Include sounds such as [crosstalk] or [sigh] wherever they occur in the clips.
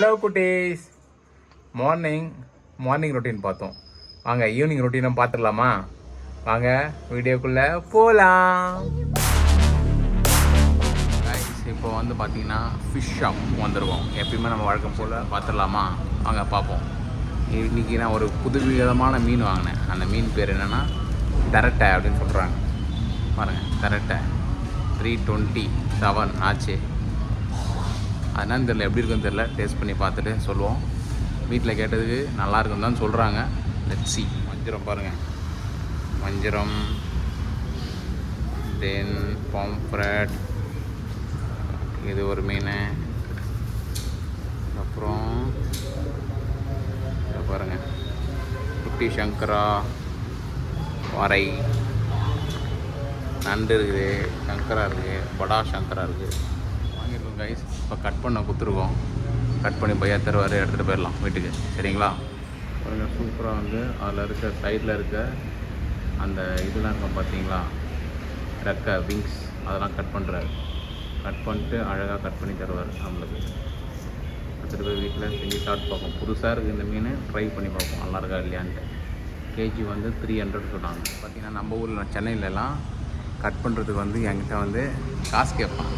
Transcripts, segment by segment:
Hello குட்டீஸ். Morning morning routine பார்த்தோம். வாங்க ஈவினிங் ரொட்டீனும் பார்த்துடலாமா? வாங்க வீடியோக்குள்ளே போகலாம் இப்போ வந்து பார்த்தீங்கன்னா ஃபிஷ் ஷாப் வந்துடுவோம் எப்பயுமே நம்ம வழக்கம் போல் பார்த்துடலாமா? வாங்க பார்ப்போம். இன்றைக்கி நான் ஒரு புது விதமான மீன் வாங்கினேன். அந்த மீன் பேர் என்னென்னா தரட்டை அப்படின்னு சொல்கிறாங்க பாருங்கள் தரட்டை. த்ரீ டுவெண்ட்டி செவன் ஆச்சு. அதனால தெரில எப்படி இருக்குன்னு தெரில டேஸ்ட் பண்ணி பார்த்துட்டு சொல்லுவோம். வீட்டில் கேட்டதுக்கு நல்லா இருக்குன்னு தான் சொல்கிறாங்க லெட்ஸி வஞ்சிரம் பாருங்கள் வஞ்சிரம் தென் பாம்ஃப்ரெட் இது ஒரு மீன். அப்புறம் இதை பாருங்கள் குட்டி சங்கரா வரை. நண்டு இருக்குது சங்கரா இருக்குது படா சங்கரா இருக்குது. கைஸ் இப்போ கட் பண்ண கொடுத்துருக்கோம். கட் பண்ணி பையா தருவார் எடுத்துகிட்டு போயிடலாம் வீட்டுக்கு. சரிங்களா? கொஞ்சம் சூப்பராக வந்து அதில் இருக்க சைடில் இருக்க அந்த இதெல்லாம் இருக்கும் பார்த்தீங்களா ரெக்க விங்ஸ் அதெல்லாம் கட் பண்ணுறாரு கட் பண்ணிட்டு அழகாக கட் பண்ணி தருவார் நம்மளுக்கு. எடுத்துகிட்டு போய் வீட்டில் செஞ்சு சாப்பிட்டு பார்ப்போம். புதுசாக இருக்குது இந்த மீன் ட்ரை பண்ணி பார்ப்போம். நல்லா இருக்கா இல்லையான்ட்டு. கேஜி வந்து த்ரீ ஹண்ட்ரட் சொன்னாங்க. பார்த்தீங்கன்னா நம்ம ஊரில் சென்னையிலலாம் கட் பண்ணுறதுக்கு வந்து என்கிட்ட வந்து காசு கேட்பாங்க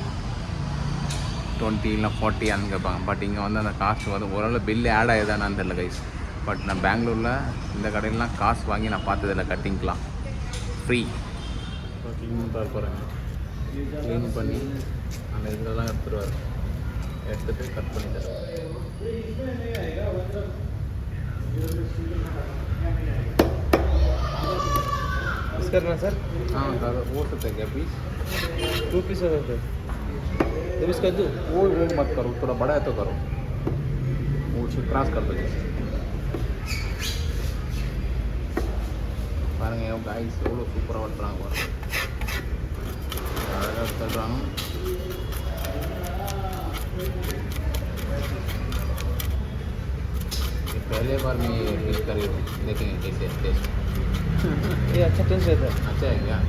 டுவெண்ட்டி இல்லை ஃபார்ட்டியான்னு கேட்பாங்க பட் இங்கே வந்து அந்த காசு வந்து ஓரளவு பில்லு ஆட் ஆகிதானான்னு தெரியல கைஸ் பட் நான் பெங்களூரில் இந்த கடையிலலாம் காசு வாங்கி நான் பார்த்ததில்ல கட்டிங்கலாம் ஃப்ரீ க்ளீன் போகிறேன் க்ளீன் பண்ணி அந்த இதெல்லாம் எடுத்துருவார். எடுத்துகிட்டு கட் பண்ணி தருவார். சார் ஆ சார் ஓட்டு thank you piece to piece sir piece to piece है सर तो मिस कर दूँ वो वो मत करो थोड़ा बड़ा है तो करो वो उसको क्रॉस कर दो जैसे பாருங்க என் காய்ஸ் எவ்வளோ சூப்பராக வெட்டுறாங்க பாருங்க அழகாக தள்ளுறாங்க ये पहले बार मैं ये डिश कर रही हूँ देखेंगे कैसे टेस्ट [laughs] ये अच्छा टेस्ट रहता है अच्छा है क्या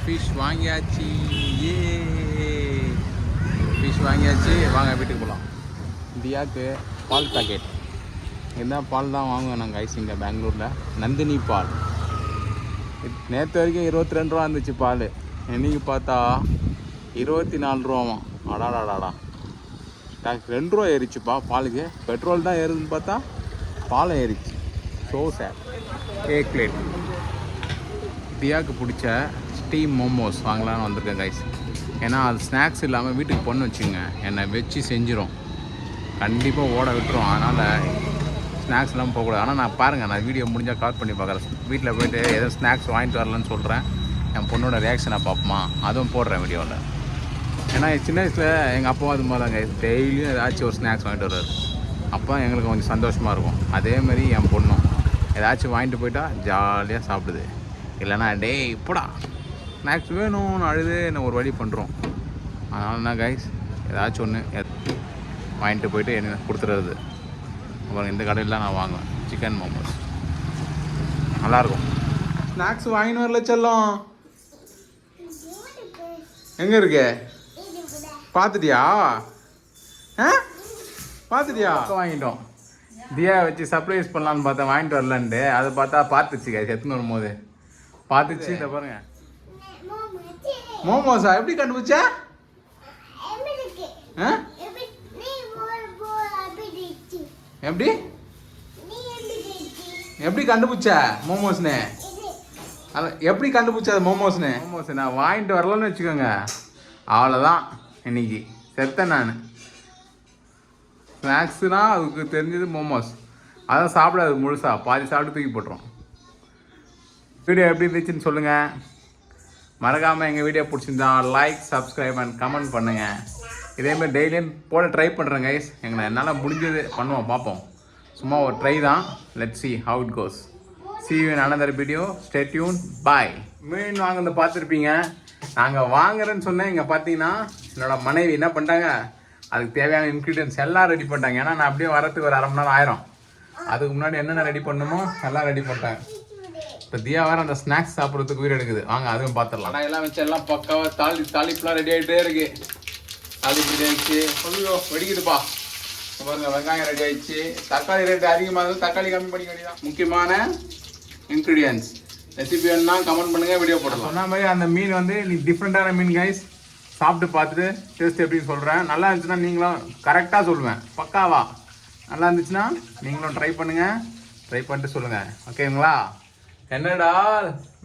ஃபிஷ் வாங்கியாச்சு. ஏ ஃபிஷ் வாங்கியாச்சு. வாங்க வீட்டுக்கு போகலாம் தியாக்கு பால் பாக்கெட் இந்த பால் தான் வாங்குவோம் நாங்கள் ஐஸ் இங்கே பெங்களூரில்? நந்தினி பால். நேற்று வரைக்கும் இருபத்தி ரெண்டு ரூபா இருந்துச்சு பால். இன்னைக்கு பார்த்தா இருபத்தி நாலு ரூபாவாம் அடாடாடாடா. எனக்கு ரெண்டு ரூபா ஏறிச்சுப்பா பாலுக்கு. பெட்ரோல் தான் ஏறுதுன்னு பார்த்தா பாலம் ஏறிச்சு. ஸோ சேட் கேக் பிளேட் தியாக்கு பிடிச்ச ஸ்டீம் மோமோஸ் வாங்கலான்னு வந்திருக்கேன் கைஸ் ஏன்னா அது ஸ்நாக்ஸ் இல்லாமல் வீட்டுக்கு பொண்ணு வச்சுங்க என்னை வச்சு செஞ்சிடும் கண்டிப்பாக ஓட விட்டுரும். அதனால் ஸ்நாக்ஸ் இல்லாமல் போகக்கூடாது. ஆனால் நான் பாருங்கள் நான் வீடியோ முடிஞ்சால் கால் பண்ணி பார்க்குறேன் வீட்டில் போயிட்டு ஏதோ ஸ்நாக்ஸ் வாங்கிட்டு வரலன்னு சொல்கிறேன் என் பொண்ணோட ரியாக்ஷனை பார்ப்போமா? அதுவும் போடுறேன் வீடியோவில் ஏன்னா சின்ன வயசில் எங்கள் அப்பா அது மாதிரி தாங்க டெய்லியும் ஏதாச்சும் ஒரு ஸ்நாக்ஸ் வாங்கிட்டு வருவார். அப்போ எங்களுக்கு கொஞ்சம் சந்தோஷமாக இருக்கும். அதேமாதிரி என் பொண்ணும். ஏதாச்சும் வாங்கிட்டு போயிட்டா ஜாலியாக சாப்பிடுது. இல்லைன்னா டேய் இப்படா ஸ்நாக்ஸ் வேணும்னு அழுது என்ன ஒரு வழி பண்ணுறோம் அதனால என்ன கைஸ் ஏதாச்சும் ஒன்று வாங்கிட்டு போயிட்டு எனக்கு கொடுத்துறது. அப்புறம் இந்த கடையில் தான் நான் வாங்குவேன். சிக்கன் மோமோஸ் நல்லாயிருக்கும். ஸ்நாக்ஸ் வாங்கின்னு வரல செல்லம். எங்கே இருக்கு? பார்த்துட்டியா? ஆ? பார்த்துட்டியா? வாங்கிட்டோம். தியா வச்சு சர்ப்ரைஸ் பண்ணலான்னு பார்த்தா வாங்கிட்டு வரலன்ட்டு. அதை பார்த்தா பார்த்துச்சு கைஸ் எத்தனை வரும்போது? பார்த்துச்சு இதை பாருங்க. மோமோஸா? எப்படி கண்டுபிடிச்சா? எப்படி? எப்படி? கண்டுபிடிச்ச மோமோஸ்னு? அது எப்படி கண்டுபிடிச்ச அது மோமோஸ்னு? மோமோஸ் நான் வாங்கிட்டு வரலன்னு வச்சுக்கோங்க. அவ்வளோதான் இன்னைக்கு. செத்தேன் நான். ஸ்நாக்ஸ்னால் அதுக்கு தெரிஞ்சது மோமோஸ். அதான் சாப்பிடாது முழுசா. பாதி சாப்பிட்டு தூக்கி போட்டுரும். வீடியோ எப்படி இருந்துச்சுன்னு சொல்லுங்கள் மறக்காமல் எங்கள் வீடியோ பிடிச்சிருந்தா லைக் சப்ஸ்கிரைப் அண்ட் கமெண்ட் பண்ணுங்கள் இதேமாதிரி டெய்லியும் போட ட்ரை பண்ணுறேன் கைஸ் எங்களை என்னால் முடிஞ்சது பண்ணுவோம் பார்ப்போம். சும்மா ஒரு ட்ரை தான். Let see how it goes see you in another video. Stay மீன் வாங்குறது பார்த்துருப்பீங்க. நாங்கள் வாங்குறேன்னு சொன்னேன். இங்கே பார்த்தீங்கன்னா என்னோட மனைவி என்ன பண்ணிட்டாங்க? அதுக்கு தேவையான இன்க்ரீடியன்ஸ் எல்லாம் ரெடி பண்ணிட்டாங்க. ஏன்னா நான் அப்படியே வரத்துக்கு ஒரு அரை மணி நேரம் ஆயிரும். அதுக்கு முன்னாடி என்னென்ன ரெடி பண்ணணுமோ எல்லாம் ரெடி பண்ணிட்டாங்க இப்போ தியா வேற அந்த ஸ்நாக்ஸ் சாப்பிட்றதுக்கு உயிர் எடுக்குது. வாங்க அதுவும் பார்த்துடலாம் நான் எல்லாம் வச்சு எல்லாம் பக்காவாக தாளி தாளிப்புலாம் ரெடி ஆகிட்டே இருக்கு. தாளிப்பு ரெடி ஆயிடுச்சு. ஐயோ வெடிக்குதுப்பா. பாருங்க வெங்காயம் ரெடி ஆயிடுச்சு. தக்காளி ரேட் அதிகமாக இருந்தால் தக்காளி கம்மி பண்ணி வேண்டியதான் முக்கியமான இன்க்ரீடியன்ஸ் ரெசிபி வேணும்னா கமெண்ட் பண்ணுங்க வீடியோ போடலாம். சொன்ன மாதிரி அந்த மீன் வந்து இன்னைக்கு டிஃப்ரெண்ட்டான மீன் கைஸ் சாப்பிட்டு பார்த்துட்டு டேஸ்ட் எப்படின்னு சொல்கிறேன் நல்லா இருந்துச்சுன்னா நீங்களும் கரெக்டாக சொல்லுவேன். பக்காவா. நல்லா இருந்துச்சுன்னா நீங்களும் ட்ரை பண்ணுங்க. ட்ரை பண்ணிட்டு சொல்லுங்க. ஓகேங்களா என்னடா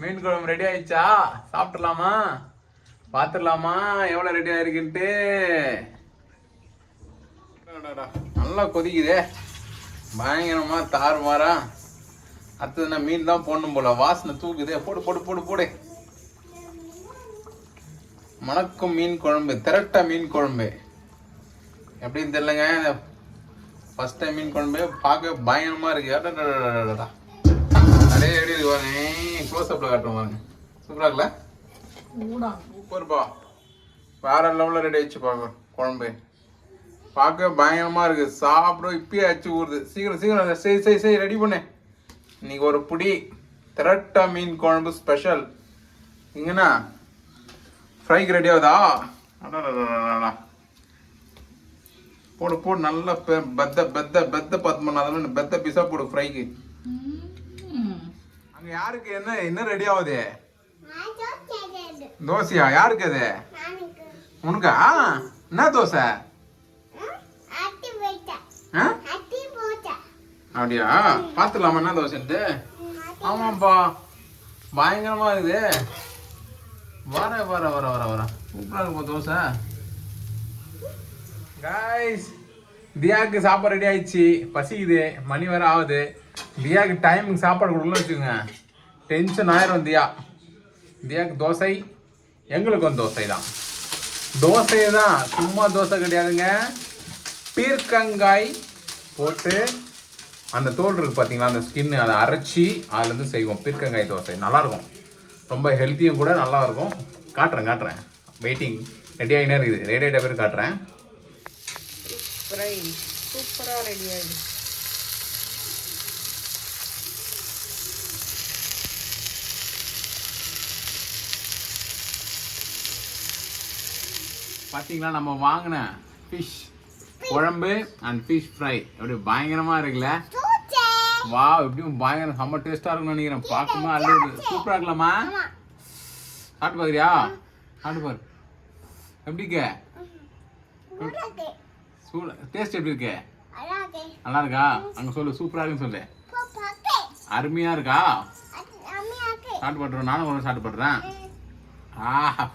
மீன் குழம்பு ரெடி ஆயிடுச்சா? சாப்பிட்டுலாமா பார்த்துடலாமா எவ்வளோ ரெடி ஆயிருக்குன்ட்டு? நல்லா கொதிக்குதே. பயங்கரமா தாறுமாறா அடுத்தது என்ன மீன் தான் போடணும் போல. வாசனை தூக்குதே. போடு போடு போடு போடு. மணக்கும் மீன் குழம்பு திரட்ட மீன் குழம்பு. எப்படின்னு தெரியலங்க. ஃபர்ஸ்ட் டைம் மீன் குழம்பு பார்க்க பயங்கரமா இருக்கு. அடடடடடடா. அப்படியே எப்படி இருக்கு பாருங்க. க்ளோஸ் அப்ல காட்டுறோம் பாருங்க. சூப்பரா இருக்குல்ல? சூப்பர்ப்பா. வேற லெவலில் ரெடி ஆயிடுச்சு பாக்க குழம்பு. பார்க்க பயங்கரமா இருக்கு. சாப்பிட இப்பயே அச்சு ஊறுது. சீக்கிரம் சீக்கிரம் செய் செய் செய் ரெடி பண்ணு. இன்னைக்கு ஒரு புடி திரட்டா மீன் குழம்பு ஸ்பெஷல் இங்கண்ணா ஃப்ரைக்கு ரெடி ஆகுதா. போடு போடு நல்லா பெத்த பெத்த பெத்த பத்து மணி நேரம் பெத்த பீஸா போடு ஃப்ரைக்கு அங்க யாருக்கு என்ன என்ன ரெடி ஆகுது? தோசையா? யாருக்கு அது? உனக்கா? என்ன தோசை? அப்படியா? பார்த்துலாமா என்ன தோசைன்ட்டு? ஆமாப்பா பயங்கரமா இருக்குது. வர வர வர வர வர. சூப்பரா இருக்குப்பா தோசை. காய்ஸ் தியாக்கு சாப்பாடு ரெடி ஆயிடுச்சு. பசிக்குது. மணி வேற ஆகுது. தியாக்கு டைமுக்கு சாப்பாடு கொடுக்கணும்னு வச்சுக்கோங்க. டென்ஷன் ஆயிரும் தியா. தியாக்கு தோசை. எங்களுக்கும் தோசை தான். தோசை தான் சும்மா தோசை கிடையாதுங்க. பீர்க்கங்காய் போட்டு அந்த தோல் இருக்குது பார்த்தீங்களா அந்த ஸ்கின் அதை அரைச்சி அதுலேருந்து செய்வோம். பீர்க்கங்காய் தோசை நல்லாயிருக்கும். ரொம்ப ஹெல்த்தியும் கூட நல்லா இருக்கும் காட்டுறேன் காட்டுறேன். வெயிட்டிங் ரெடி ஆகினே இருக்குது. ரெடி ஆகிட்ட பேர் காட்டுறேன். சூப்பராக ரெடி ஆகிடுச்சு பார்த்தீங்களா நம்ம வாங்கின ஃபிஷ் குழம்பு அண்ட் ஃபிஷ் ஃப்ரை எப்படி பயங்கரமா இருக்குல்ல? வா எப்படியும் பயங்கர செம்ம டேஸ்டா இருக்கும்னு நினைக்கிறேன். பார்க்கும்போது அல்லது சூப்பரா இருக்கலாமா? சாப்பிட்டு பாக்குறியா சாப்பிட்டு பாரு. எப்படி இருக்க? சூட டேஸ்ட் எப்படி இருக்கு? நல்லா இருக்கா. அங்க சொல்லு சூப்பரா இருக்குன்னு சொல்லு. அருமையா இருக்கா? சாப்பிட்டு பட்டுறேன் நானும் ஒன்று சாப்பிட்டு பட்டுறேன் ஆஹா.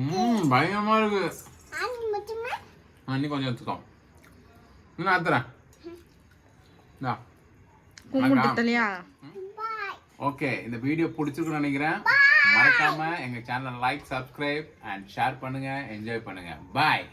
ம் பயங்கரமா இருக்கு. இன்னும் கொஞ்சம் எடுத்துக்கோ. இன்னும் ஆத்துறேன் இந்தா. கும்பிட்டுலையா ஓகே இந்த வீடியோ பிடிச்சிருக்குன்னு நினைக்கிறேன். மறக்காம எங்க சேனலை லைக் சப்ஸ்கிரைப் அண்ட் ஷேர் பண்ணுங்க. என்ஜாய் பண்ணுங்க. பாய்